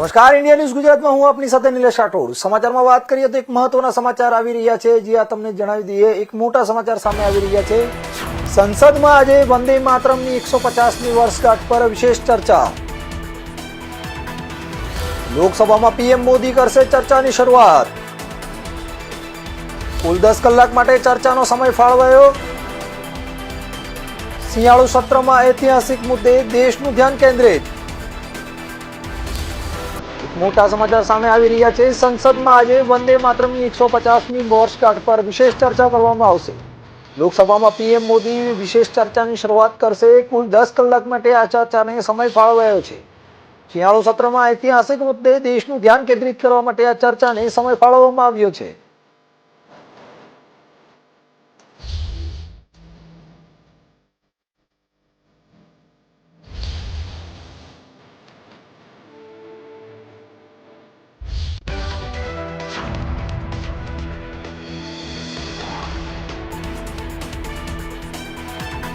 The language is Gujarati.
નમસ્કાર ઇન્ડિયા ન્યૂઝ ગુજરાતમાં હું આપની સાથે નિલેશ રાઠોડ. સમાચારમાં વાત કરીએ તો એક મહત્વના સમાચાર આવી રહ્યા છે, જે આ તમને જણાવી દઈએ. એક મોટા સમાચાર સામે આવી રહ્યા છે. સંસદમાં આજે વંદે માતરમની એકસો પચાસમી વર્ષગાંઠ પર વિશેષ ચર્ચા. લોકસભામાં પીએમ મોદી કરશે ચર્ચાની શરૂઆત. કુલ દસ કલાક માટે ચર્ચાનો સમય ફાળવાયો. શિયાળુ સત્રમાં ઐતિહાસિક મુદ્દે દેશનું ધ્યાન કેન્દ્રિત. મોટા સમાચાર સામે આવી રહ્યા છે. સંસદમાં આજે વંદે માતરમની એકસો પચાસમી વર્ષગાંઠ પર વિશેષ ચર્ચા કરવામાં આવશે. લોકસભામાં પીએમ મોદી વિશેષ ચર્ચાની શરૂઆત કરશે. કુલ દસ કલાક માટે આ ચર્ચાને સમય ફાળવાયો છે. શિયાળુ સત્રમાં ઐતિહાસિક મુદ્દે દેશનું ધ્યાન કેન્દ્રિત કરવા માટે આ ચર્ચાને સમય ફાળવવામાં આવ્યો છે.